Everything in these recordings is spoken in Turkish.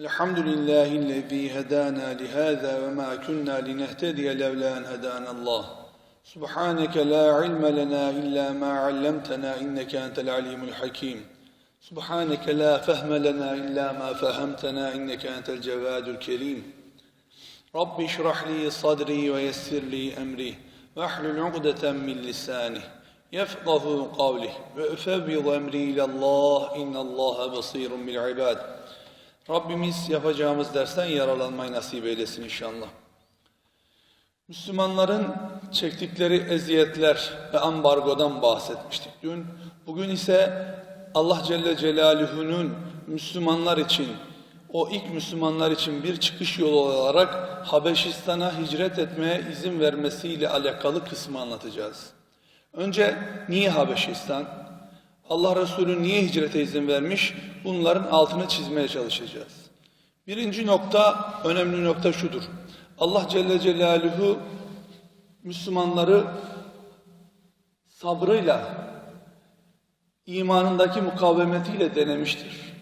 الحمد لله الذي هدانا لهذا وما كنا لنهتدي لولا أن هدانا الله. سبحانك لا علم لنا إلا ما علمتنا إنك أنت العليم الحكيم. سبحانك لا فهم لنا إلا ما فهمتنا إنك أنت الجواد الكريم. رب اشرح لي صدري ويسر لي أمري واحلل عقدة من لساني يفقه قولي. وأفوض أمري إلى الله إن الله بصير بالعباد. Rabbimiz yapacağımız dersten yararlanmayı nasip eylesin inşallah. Müslümanların çektikleri eziyetler ve ambargodan bahsetmiştik dün. Bugün ise Allah Celle Celaluhu'nun Müslümanlar için, o ilk Müslümanlar için bir çıkış yolu olarak Habeşistan'a hicret etmeye izin vermesiyle alakalı kısmı anlatacağız. Önce niye Habeşistan? Allah Resulü niye hicrete izin vermiş? Bunların altını çizmeye çalışacağız. Birinci nokta, önemli nokta şudur. Allah Celle Celaluhu Müslümanları sabrıyla, imanındaki mukavemetiyle denemiştir.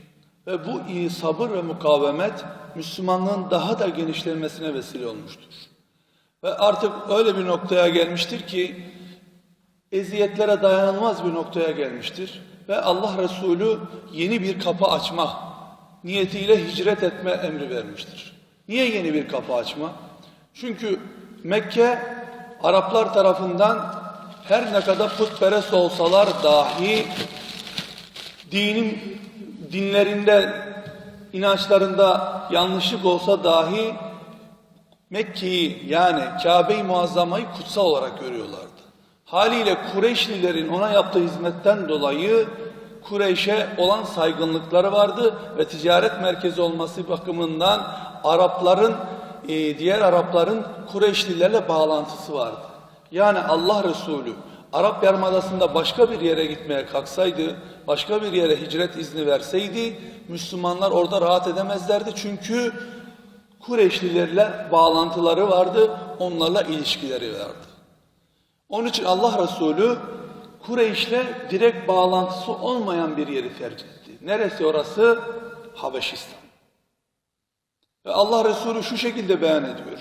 Ve bu iyi sabır ve mukavemet Müslümanlığın daha da genişlemesine vesile olmuştur. Ve artık öyle bir noktaya gelmiştir ki eziyetlere dayanılmaz bir noktaya gelmiştir. Ve Allah Resulü yeni bir kapı açma niyetiyle hicret etme emri vermiştir. Niye yeni bir kapı açma? Çünkü Mekke Araplar tarafından her ne kadar putperest olsalar dahi dinin dinlerinde inançlarında yanlışlık olsa dahi Mekke'yi yani Kabe-i Muazzama'yı kutsal olarak görüyorlardı. Haliyle Kureyşlilerin ona yaptığı hizmetten dolayı Kureyş'e olan saygınlıkları vardı ve ticaret merkezi olması bakımından Arapların e, diğer Arapların Kureyşlilerle bağlantısı vardı. Yani Allah Resulü Arap Yarımadası'nda başka bir yere gitmeye kalksaydı, başka bir yere hicret izni verseydi Müslümanlar orada rahat edemezlerdi. Çünkü Kureyşlilerle bağlantıları vardı, onlarla ilişkileri vardı. Onun için Allah Resulü Kureyş'le direkt bağlantısı olmayan bir yeri tercih etti. Neresi orası? Habeşistan. Ve Allah Resulü şu şekilde beyan ediyor.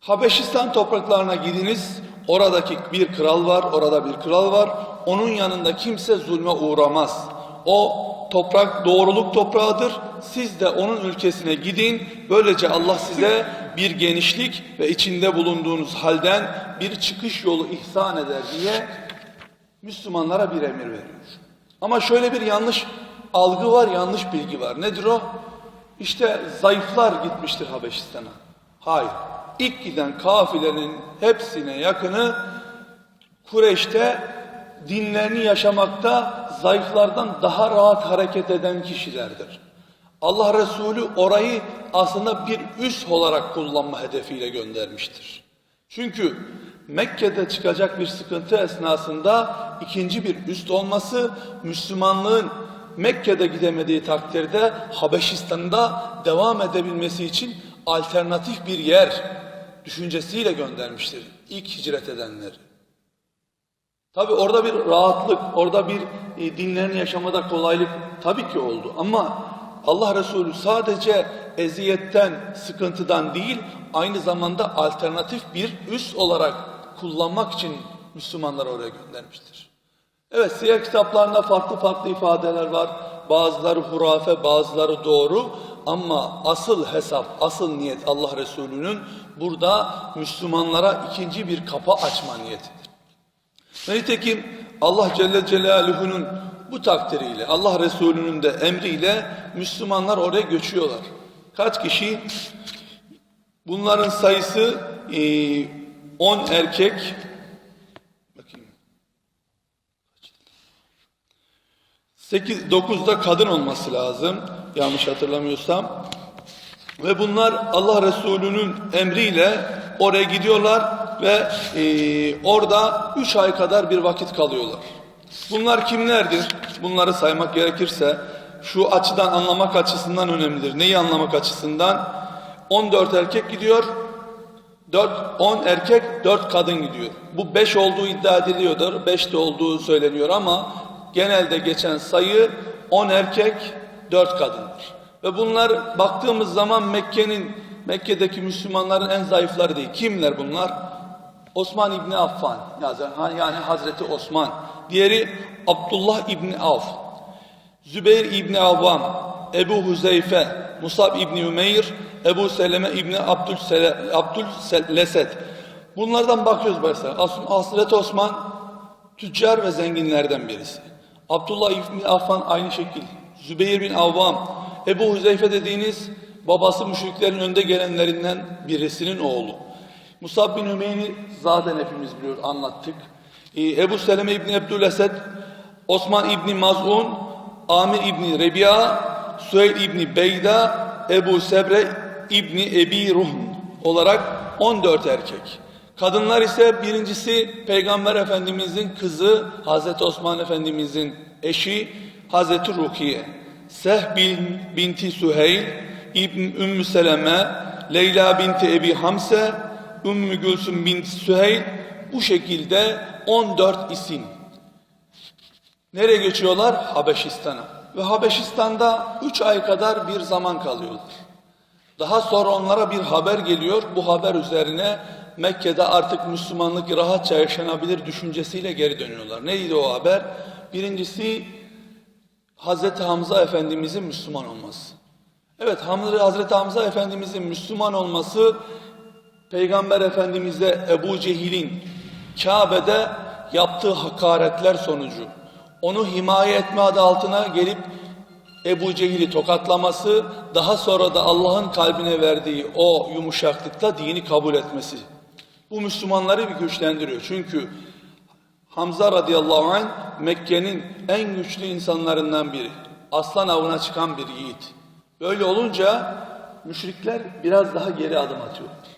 Habeşistan topraklarına gidiniz. Oradaki bir kral var, orada bir kral var. Onun yanında kimse zulme uğramaz. O toprak doğruluk toprağıdır. Siz de onun ülkesine gidin. Böylece Allah size bir genişlik ve içinde bulunduğunuz halden bir çıkış yolu ihsan eder diye Müslümanlara bir emir veriyor. Ama şöyle bir yanlış algı var, yanlış bilgi var. Nedir o? İşte zayıflar gitmiştir Habeşistan'a. Hayır. İlk giden kafilenin hepsine yakını Kureyş'te dinlerini yaşamakta zayıflardan daha rahat hareket eden kişilerdir. Allah Resulü orayı aslında bir üs olarak kullanma hedefiyle göndermiştir. Çünkü Mekke'de çıkacak bir sıkıntı esnasında ikinci bir üst olması Müslümanlığın Mekke'de gidemediği takdirde Habeşistan'da devam edebilmesi için alternatif bir yer düşüncesiyle göndermiştir ilk hicret edenleri. Tabi orada bir rahatlık, orada bir e, dinlerini yaşamada kolaylık tabii ki oldu ama Allah Resulü sadece eziyetten, sıkıntıdan değil, aynı zamanda alternatif bir üs olarak kullanmak için Müslümanları oraya göndermiştir. Evet, siyer kitaplarında farklı farklı ifadeler var. Bazıları hurafe, bazıları doğru. Ama asıl hesap, asıl niyet Allah Resulü'nün burada Müslümanlara ikinci bir kapı açma niyetidir. Nitekim Allah Celle Celaluhu'nun bu takdiriyle, Allah Resulü'nün de emriyle Müslümanlar oraya göçüyorlar. Kaç kişi? Bunların sayısı 10 e, erkek, bakayım, 8, 9'da kadın olması lazım. yanlış hatırlamıyorsam. Ve bunlar Allah Resulü'nün emriyle oraya gidiyorlar ve e, orada üç ay kadar bir vakit kalıyorlar. Bunlar kimlerdir? Bunları saymak gerekirse şu açıdan anlamak açısından önemlidir. Neyi anlamak açısından? 14 erkek gidiyor, 4, 10 erkek, 4 kadın gidiyor. Bu 5 olduğu iddia ediliyordur. 5 de olduğu söyleniyor ama genelde geçen sayı 10 erkek, 4 kadındır. Ve bunlar baktığımız zaman Mekke'nin Mekke'deki Müslümanların en zayıfları değil. Kimler bunlar? Osman İbni Affan yani, Hazreti Osman. Diğeri Abdullah İbni Avf. Zübeyir İbni Avvam, Ebu Huzeyfe, Musab İbni Ümeyr, Ebu Seleme İbni Abdülleset. Bunlardan bakıyoruz mesela. Hazreti Osman tüccar ve zenginlerden birisi. Abdullah İbni Affan aynı şekil. Zübeyir bin Avvam, Ebu Huzeyfe dediğiniz babası müşriklerin önde gelenlerinden birisinin oğlu. Musab bin Ümeyr'i zaten hepimiz biliyoruz, anlattık. Ee, Ebu Seleme İbni Abdülesed, Osman İbni Maz'un, Amir İbni Rebi'a, Süheyl İbni Beyda, Ebu Sebre İbni Ebi Ruhn olarak 14 erkek. Kadınlar ise birincisi Peygamber Efendimizin kızı Hazreti Osman Efendimizin eşi Hazreti Rukiye. Seh bin, binti Süheyl, İbn Ümmü Seleme, Leyla binti Ebi Hamse, Ümmü Gülsüm binti Süheyl bu şekilde 14 isim. Nereye geçiyorlar? Habeşistan'a. Ve Habeşistan'da 3 ay kadar bir zaman kalıyorlar. Daha sonra onlara bir haber geliyor. Bu haber üzerine Mekke'de artık Müslümanlık rahatça yaşanabilir düşüncesiyle geri dönüyorlar. Neydi o haber? Birincisi Hazreti Hamza Efendimizin Müslüman olması. Evet Hazreti Hamza Efendimizin Müslüman olması Peygamber Efendimiz'e Ebu Cehil'in Kabe'de yaptığı hakaretler sonucu onu himaye etme adı altına gelip Ebu Cehil'i tokatlaması, daha sonra da Allah'ın kalbine verdiği o yumuşaklıkta dini kabul etmesi. Bu Müslümanları bir güçlendiriyor. Çünkü Hamza radıyallahu anh Mekke'nin en güçlü insanlarından biri. Aslan avına çıkan bir yiğit. Böyle olunca müşrikler biraz daha geri adım atıyorlar.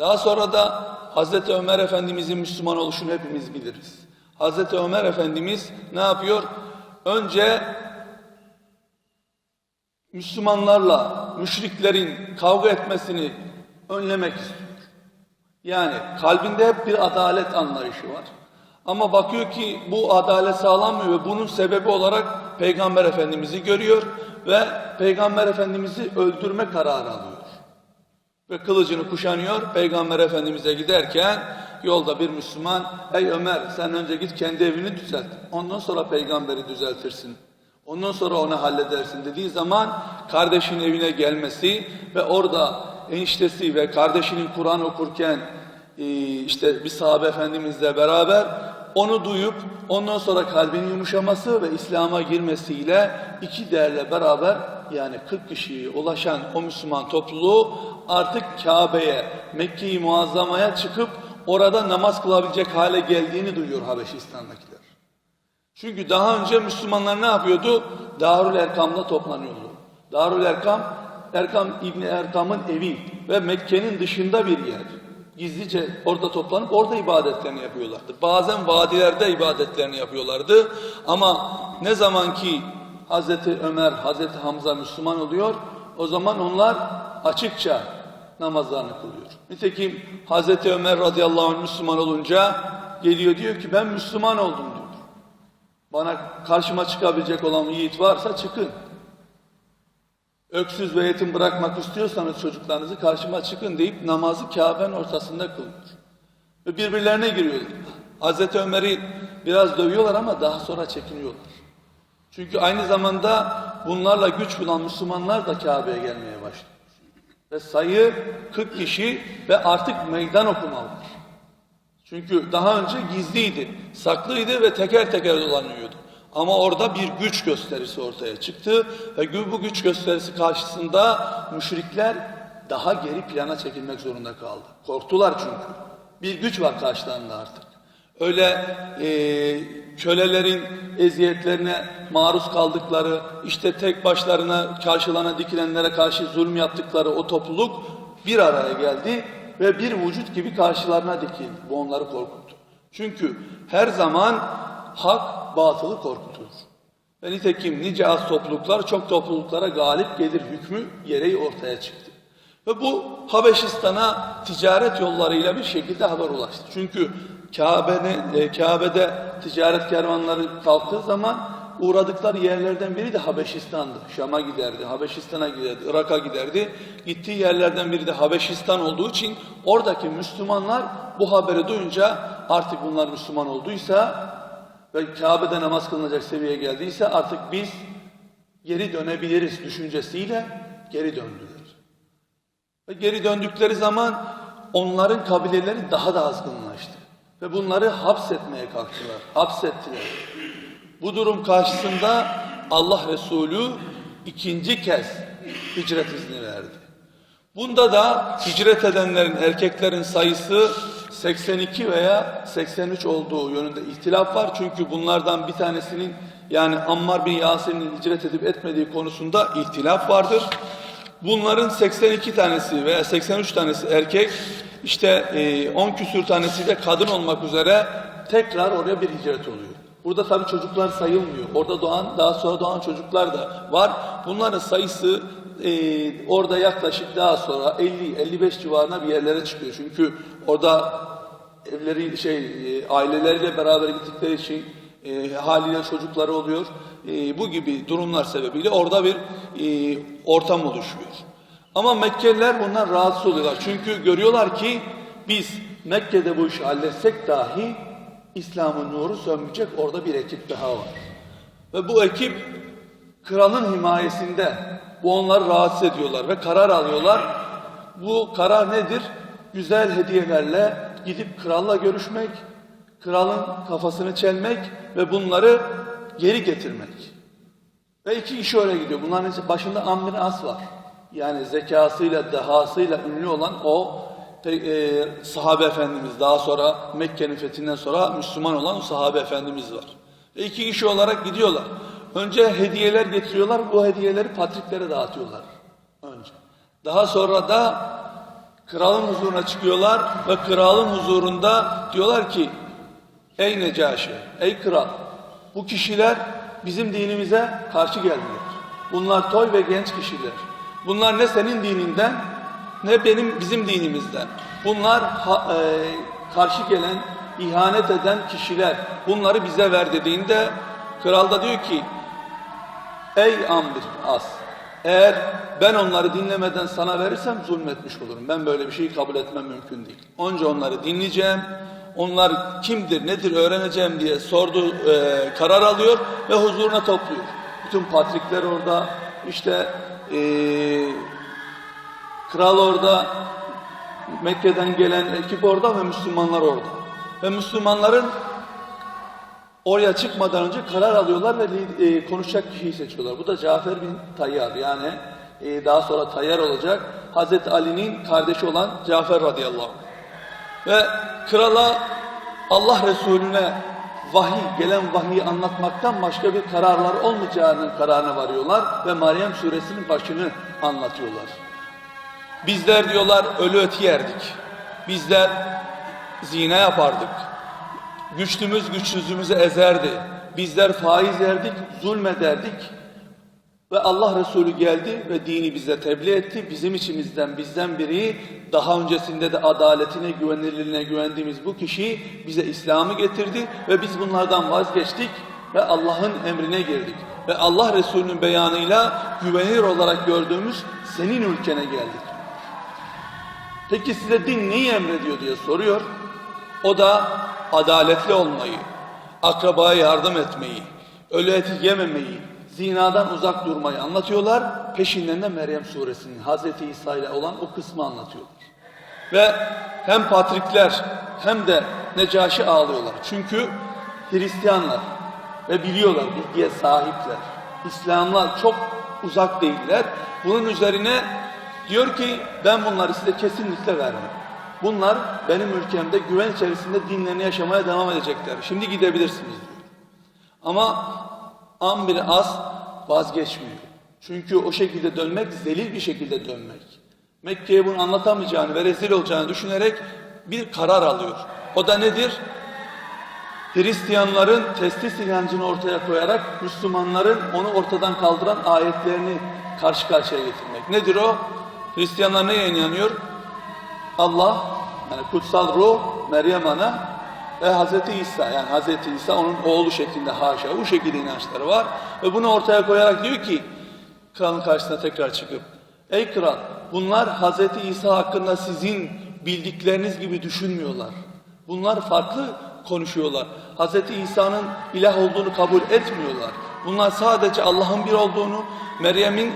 Daha sonra da Hazreti Ömer Efendimizin Müslüman oluşunu hepimiz biliriz. Hazreti Ömer Efendimiz ne yapıyor? Önce Müslümanlarla müşriklerin kavga etmesini önlemek istiyor. Yani kalbinde hep bir adalet anlayışı var. Ama bakıyor ki bu adalet sağlanmıyor ve bunun sebebi olarak Peygamber Efendimiz'i görüyor ve Peygamber Efendimiz'i öldürme kararı alıyor. Ve kılıcını kuşanıyor, Peygamber Efendimiz'e giderken yolda bir Müslüman, ey Ömer sen önce git kendi evini düzelt, ondan sonra peygamberi düzeltirsin. Ondan sonra onu halledersin. dediği zaman kardeşin evine gelmesi ve orada eniştesi ve kardeşinin Kur'an okurken e, işte bir sahabe efendimizle beraber onu duyup ondan sonra kalbinin yumuşaması ve İslam'a girmesiyle iki değerle beraber yani 40 kişiye ulaşan o Müslüman topluluğu artık Kabe'ye, Mekke-i Muazzama'ya çıkıp orada namaz kılabilecek hale geldiğini duyuyor Habeşistan'dakiler. Çünkü daha önce Müslümanlar ne yapıyordu? Darül Erkam'da toplanıyordu. Darül Erkam, Erkam İbni Erkam'ın evi ve Mekke'nin dışında bir yer. Gizlice orada toplanıp orada ibadetlerini yapıyorlardı. Bazen vadilerde ibadetlerini yapıyorlardı. Ama ne zaman ki Hazreti Ömer, Hazreti Hamza Müslüman oluyor, o zaman onlar açıkça namazlarını kılıyor. Nitekim Hazreti Ömer radıyallahu anh Müslüman olunca geliyor diyor ki ben Müslüman oldum diyor. Bana karşıma çıkabilecek olan yiğit varsa çıkın. Öksüz ve yetim bırakmak istiyorsanız çocuklarınızı karşıma çıkın deyip namazı Kabe'nin ortasında kılıyor. Ve birbirlerine giriyorlar. Hazreti Ömer'i biraz dövüyorlar ama daha sonra çekiniyorlar. Çünkü aynı zamanda bunlarla güç bulan Müslümanlar da Kabe'ye gelmeye başlıyor. Ve sayı 40 kişi ve artık meydan okumalılar. Çünkü daha önce gizliydi, saklıydı ve teker teker dolanıyordu. Ama orada bir güç gösterisi ortaya çıktı ve bu güç gösterisi karşısında müşrikler daha geri plana çekilmek zorunda kaldı. Korktular çünkü. Bir güç var karşılarında artık. Öyle e, kölelerin eziyetlerine maruz kaldıkları, işte tek başlarına karşılana dikilenlere karşı zulüm yaptıkları o topluluk bir araya geldi ve bir vücut gibi karşılarına dikildi. Bu onları korkuttu. Çünkü her zaman hak batılı korkutur. Ve nitekim nice az topluluklar çok topluluklara galip gelir hükmü gereği ortaya çıktı. Ve bu Habeşistan'a ticaret yollarıyla bir şekilde haber ulaştı. Çünkü Kabe'de, e, Kabe'de ticaret kervanları kalktığı zaman uğradıkları yerlerden biri de Habeşistan'dı. Şam'a giderdi, Habeşistan'a giderdi, Irak'a giderdi. Gittiği yerlerden biri de Habeşistan olduğu için oradaki Müslümanlar bu haberi duyunca artık bunlar Müslüman olduysa ve Kabe'de namaz kılınacak seviyeye geldiyse artık biz geri dönebiliriz düşüncesiyle geri döndüler. Ve geri döndükleri zaman onların kabileleri daha da azgınlaştı. Ve bunları hapsetmeye kalktılar, hapsettiler. Bu durum karşısında Allah Resulü ikinci kez hicret izni verdi. Bunda da hicret edenlerin, erkeklerin sayısı 82 veya 83 olduğu yönünde ihtilaf var. Çünkü bunlardan bir tanesinin yani Ammar bin Yasir'in hicret edip etmediği konusunda ihtilaf vardır. Bunların 82 tanesi veya 83 tanesi erkek, işte e, 10 küsür tanesi de kadın olmak üzere tekrar oraya bir hicret oluyor. Burada tabii çocuklar sayılmıyor. Orada doğan, daha sonra doğan çocuklar da var. Bunların sayısı e, orada yaklaşık daha sonra 50-55 civarına bir yerlere çıkıyor. Çünkü orada evleri şey e, aileleriyle beraber gittikleri için e, haliyle çocukları oluyor. E, bu gibi durumlar sebebiyle orada bir e, ortam oluşuyor. Ama Mekkeliler bundan rahatsız oluyorlar. Çünkü görüyorlar ki biz Mekke'de bu işi halletsek dahi İslam'ın nuru sönmeyecek orada bir ekip daha var. Ve bu ekip kralın himayesinde bu onları rahatsız ediyorlar ve karar alıyorlar. Bu karar nedir? Güzel hediyelerle gidip kralla görüşmek, kralın kafasını çelmek ve bunları geri getirmek. Ve iki kişi öyle gidiyor. Bunların başında Amr As var. Yani zekasıyla, dehasıyla ünlü olan o e, sahabe efendimiz. Daha sonra Mekke'nin fethinden sonra Müslüman olan o sahabe efendimiz var. Ve iki kişi olarak gidiyorlar. Önce hediyeler getiriyorlar. Bu hediyeleri patriklere dağıtıyorlar. Önce. Daha sonra da kralın huzuruna çıkıyorlar ve kralın huzurunda diyorlar ki Ey Necaşi, ey kral bu kişiler bizim dinimize karşı geldiler. Bunlar toy ve genç kişiler. Bunlar ne senin dininden ne benim bizim dinimizden. Bunlar ha, e, karşı gelen, ihanet eden kişiler. Bunları bize ver dediğinde kral da diyor ki Ey Amr As eğer ben onları dinlemeden sana verirsem zulmetmiş olurum. Ben böyle bir şeyi kabul etmem mümkün değil. Onca onları dinleyeceğim. Onlar kimdir, nedir öğreneceğim diye sordu, e, karar alıyor ve huzuruna topluyor. Bütün patrikler orada, işte e, kral orada, Mekke'den gelen ekip orada ve Müslümanlar orada. Ve Müslümanların oraya çıkmadan önce karar alıyorlar ve e, konuşacak kişiyi seçiyorlar. Bu da Cafer bin Tayyar yani e, daha sonra Tayyar olacak Hazreti Ali'nin kardeşi olan Cafer radıyallahu anh. Ve krala Allah Resulüne vahiy, gelen vahiyi anlatmaktan başka bir kararlar olmayacağının kararına varıyorlar ve Meryem suresinin başını anlatıyorlar. Bizler diyorlar ölü ötü yerdik. Bizler zina yapardık. Güçlümüz güçsüzümüzü ezerdi. Bizler faiz yerdik, zulmederdik. Ve Allah Resulü geldi ve dini bize tebliğ etti. Bizim içimizden bizden biri daha öncesinde de adaletine, güvenilirliğine güvendiğimiz bu kişi bize İslam'ı getirdi ve biz bunlardan vazgeçtik ve Allah'ın emrine girdik. Ve Allah Resulü'nün beyanıyla güvenilir olarak gördüğümüz senin ülkene geldik. Peki size din neyi emrediyor diye soruyor. O da adaletli olmayı, akrabaya yardım etmeyi, ölü eti yememeyi, zinadan uzak durmayı anlatıyorlar. Peşinden de Meryem suresinin Hazreti İsa ile olan o kısmı anlatıyorlar. Ve hem patrikler hem de Necaşi ağlıyorlar. Çünkü Hristiyanlar ve biliyorlar bilgiye sahipler. İslam'la çok uzak değiller. Bunun üzerine diyor ki ben bunları size kesinlikle vermem. Bunlar benim ülkemde güven içerisinde dinlerini yaşamaya devam edecekler. Şimdi gidebilirsiniz diyor. Ama an bir as vazgeçmiyor. Çünkü o şekilde dönmek zelil bir şekilde dönmek. Mekke'ye bunu anlatamayacağını ve rezil olacağını düşünerek bir karar alıyor. O da nedir? Hristiyanların testis inancını ortaya koyarak Müslümanların onu ortadan kaldıran ayetlerini karşı karşıya getirmek. Nedir o? Hristiyanlar neye inanıyor? Allah, yani kutsal ruh, Meryem Ana ve Hazreti İsa, yani Hazreti İsa onun oğlu şeklinde haşa, bu şekilde inançları var. Ve bunu ortaya koyarak diyor ki, kralın karşısına tekrar çıkıp, ey kral, bunlar Hazreti İsa hakkında sizin bildikleriniz gibi düşünmüyorlar. Bunlar farklı konuşuyorlar. Hazreti İsa'nın ilah olduğunu kabul etmiyorlar. Bunlar sadece Allah'ın bir olduğunu, Meryem'in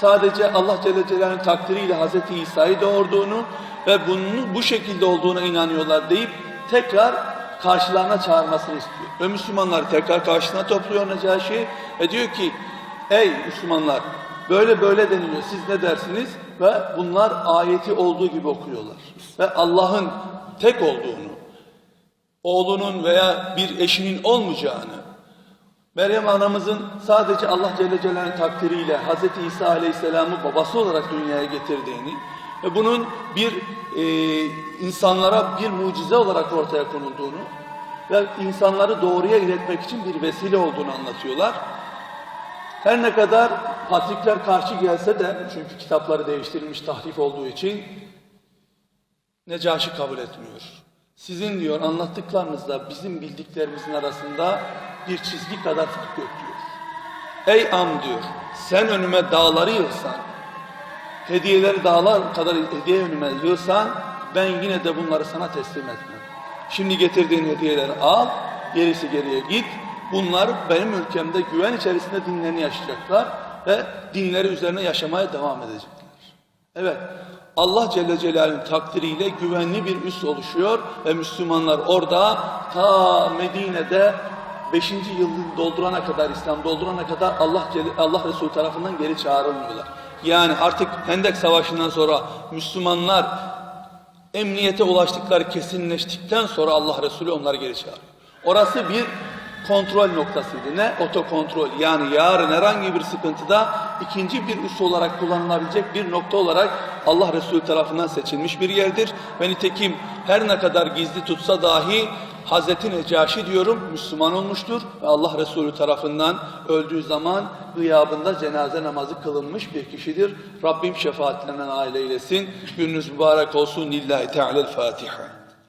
sadece Allah Celle Celaluhu'nun takdiriyle Hazreti İsa'yı doğurduğunu ve bunun bu şekilde olduğuna inanıyorlar deyip tekrar karşılarına çağırmasını istiyor. Ve Müslümanları tekrar karşısına topluyor Necaşi ve diyor ki ey Müslümanlar böyle böyle deniliyor siz ne dersiniz? Ve bunlar ayeti olduğu gibi okuyorlar. Ve Allah'ın tek olduğunu, oğlunun veya bir eşinin olmayacağını, Meryem anamızın sadece Allah Celle Celaluhu'nun takdiriyle Hz. İsa Aleyhisselam'ı babası olarak dünyaya getirdiğini ve bunun bir e, insanlara bir mucize olarak ortaya konulduğunu ve insanları doğruya iletmek için bir vesile olduğunu anlatıyorlar. Her ne kadar patrikler karşı gelse de çünkü kitapları değiştirilmiş tahrif olduğu için Necaşi kabul etmiyor. Sizin diyor anlattıklarınızla bizim bildiklerimizin arasında bir çizgi kadar fark yok diyor. Ey am diyor sen önüme dağları yığsan, hediyeleri dağlar kadar hediye önüme yığsan ben yine de bunları sana teslim etmem. Şimdi getirdiğin hediyeleri al, gerisi geriye git. Bunlar benim ülkemde güven içerisinde dinlerini yaşayacaklar ve dinleri üzerine yaşamaya devam edecekler. Evet, Allah Celle Celaluhu'nun takdiriyle güvenli bir üs oluşuyor ve Müslümanlar orada ta Medine'de 5. yılını doldurana kadar, İslam doldurana kadar Allah Allah Resulü tarafından geri çağrılmıyorlar. Yani artık Hendek Savaşı'ndan sonra Müslümanlar emniyete ulaştıkları kesinleştikten sonra Allah Resulü onları geri çağırıyor. Orası bir kontrol noktasıydı. Ne? Otokontrol. Yani yarın herhangi bir sıkıntıda ikinci bir üs olarak kullanılabilecek bir nokta olarak Allah Resulü tarafından seçilmiş bir yerdir. Ve nitekim her ne kadar gizli tutsa dahi Hazreti Necaşi diyorum Müslüman olmuştur ve Allah Resulü tarafından öldüğü zaman gıyabında cenaze namazı kılınmış bir kişidir. Rabbim şefaatlerine nail eylesin. Gününüz mübarek olsun. Lillahi Teala'l Fatiha.